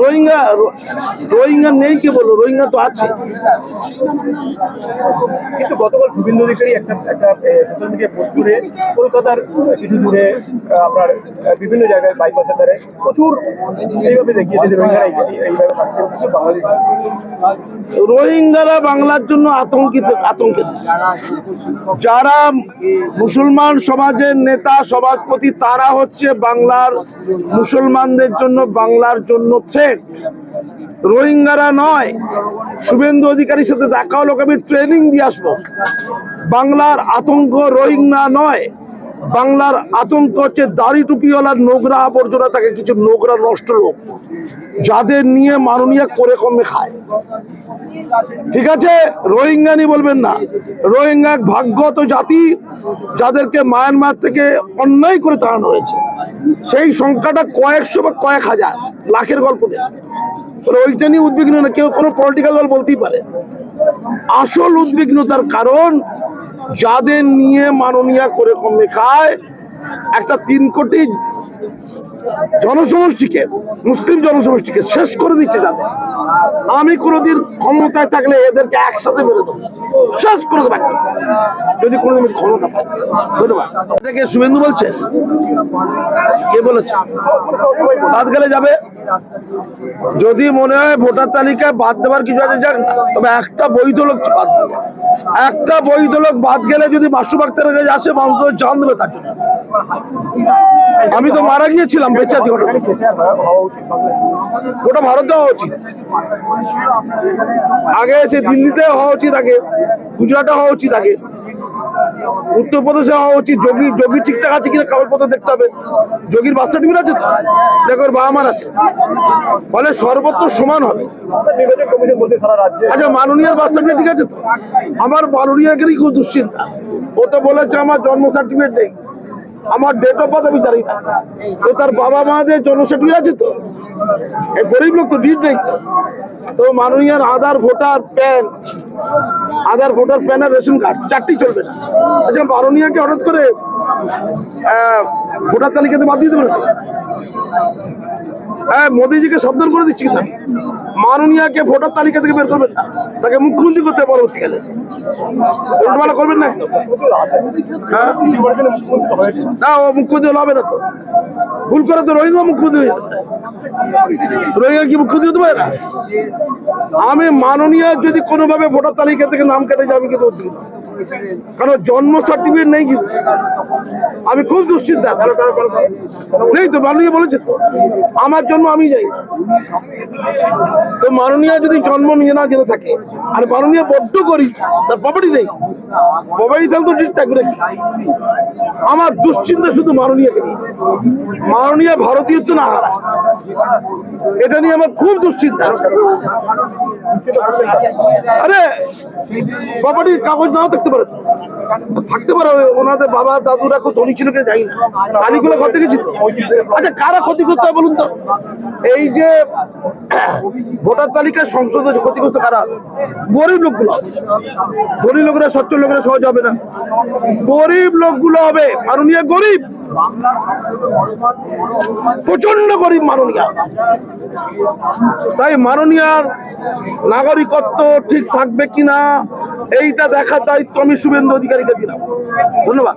রোহিঙ্গা রোহিঙ্গা নেই কে বলো রোহিঙ্গা তো আছে। কিন্তু গতকাল শুভেন্দু অধিকারী একটা একটা সোশ্যাল মিডিয়া পোস্ট করে কলকাতার কিছু দূরে আপনার বিভিন্ন জায়গায় বাইপাসের ধারে প্রচুর এইভাবে দেখিয়েছে যে রোহিঙ্গারা এইভাবে রোহিঙ্গারা বাংলার জন্য আতঙ্কিত আতঙ্কিত। যারা মুসলমান সমাজের নেতা, সভাপতি, তারা হচ্ছে বাংলার মুসলমানদের জন্য বাংলার জন্য থ্রেট রোহিঙ্গারা নয়। শুভেন্দু অধিকারীর সাথে দেখা হলো, আমি ট্রেনিং দিয়ে আসব। বাংলার আতঙ্ক রোহিঙ্গা নয়। বাংলার আতঙ্ক হচ্ছে দাড়ি টুপিওয়ালা নোংরা আবর্জনা থাকে কিছু নোংরা নষ্ট লোক। যাদের নিয়ে মাননীয় করে কমে খায়। ঠিক আছে? রোহিঙ্গা রোহিঙ্গানি বলবেন না। রোহিঙ্গা ভাগ্যত জাতি, যাদেরকে মায়ানমার থেকে অন্যায় করে তাড়ানো হয়েছে। সেই সংখ্যাটা কয়েকশো বা কয়েক হাজার, লাখের গল্প নেই। ওইটা নিয়ে উদ্বিগ্ন না, কেউ কোনো পলিটিক্যাল দল বলতেই পারে। আসল উদ্বিগ্নতার কারণ যাদের নিয়ে মাননীয় করে কমে খায় একটা তিন কোটি জনসমষ্টিকে, মুসলিম জনসমষ্টিকে শেষ করে দিচ্ছে যাদের আমি কোনোদিন ক্ষমতায় থাকলে এদেরকে একসাথে মেরে দেবো। শেষ করে দেবো যদি কোনোদিন ক্ষমতা পাই। ধন্যবাদ। এটাকে শুভেন্দু বলছে? কে বলেছে? বাদ গেলে যাবে? যদি মনে হয় ভোটার তালিকায় বাদ দেওয়ার কিছু আছে, যাক, তবে একটা বৈধ লোক বাদ দেবে। একটা বৈধ লোক বাদ গেলে যদি মাসু বাক্তারের কাছে আসে মানুষ জান দেবে তার জন্য। আমি তো মারা গিয়েছিলাম, বেঁচে আছি বাংলাদেশে। ওটা ভারতে হওয়া উচিত। আগে সে দিল্লিতে হওয়া উচিত আগে, গুজরাটে হওয়া উচিত আগে। উত্তরপ্রদেশে হওয়া উচিত। যোগী যোগী ঠিকঠাক আছে কিনা কাগজপত্র দেখতে হবে। যোগীর বাচ্চা টিভির আছে তো? দেখো বাবা মার আছে। ফলে সর্বত্র সমান হবে। আচ্ছা মাননীয় বার্থ সার্টিফিকেট ঠিক আছে তো? আমার মাননীয়কেরই খুব দুশ্চিন্তা। ও তো বলেছে আমার জন্ম সার্টিফিকেট নেই। আমার ডেট অফ বার্থ আমি জানি না। তো তার বাবা মাদের জন্ম সার্টিফিকেট আছে তো? গরিব লোক তো ডিট নেই তো। তো মাননীয় Aadhaar, voter PAN, Aadhaar, voter PAN আর রেশন কার্ড, চারটি চলবে না। আচ্ছা মাননীয়কে হঠাৎ করে ভোটার তালিকাতে বাদ দিয়ে দেবে না হ্যাঁ মোদিজিকে সাবধান করে দিচ্ছি কিন্তু। মাননীয়াকে ভোটার তালিকা থেকে বের করবেন না। তাকে মুখ্যমন্ত্রী করতে পরবর্তীকালে। উল্টোপাল্টা করবেন না একদম। হ্যাঁ। না, ও মুখ্যমন্ত্রী হবে না তো। ভুল করে তো রোহিঙ্গা মুখ্যমন্ত্রী হয়ে পারে। রোহিঙ্গা কি মুখ্যমন্ত্রী হতে পারে না? আমি মাননীয় যদি কোনোভাবে ভোটার তালিকা থেকে নাম কেটে আমি কিন্তু উদ্বিগ্ন। কারণ জন্ম সার্টিফিকেট নেই কিন্তু। আমি খুব দুশ্চিন্তা। নেই তো, মাননীয় বলেছে তো। আমার জন্ম আমি যাই তো মাননীয় যদি জন্ম নিয়ে না জেনে থাকে, আর মাননীয় বড্ড করি তার প্রপার্টি নেই। তো আমার দুশ্চিন্তা শুধু মাননীয়কে নিয়ে মাননীয় ভারতীয় তো না হারা এটা নিয়ে আমার খুব দুশ্চিন্তা। আরে প্রপার্টির কাগজ নাও থাকতে পারে থাকতে পারে ওনাদের বাবা, দাদুরা খুব ধনী ছিল কিনা জানি না। আলিগুলো ঘর থেকে তো। আচ্ছা কারা ক্ষতি করতে বলুন তো? এই যে ভোটার তালিকার সংসদে ক্ষতিগ্রস্ত কারা? গরিব লোকগুলো। ধনী লোকেরা, সচ্ছল লোকেরা সহজ হবে না। গরিব লোকগুলো হবে। মাননীয় গরিব। প্রচণ্ড গরিব মাননীয়। তাই মাননীয়ার নাগরিকত্ব ঠিক থাকবে কিনা এইটা দেখার দায়িত্ব আমি শুভেন্দু অধিকারীকে দিলাম। ধন্যবাদ।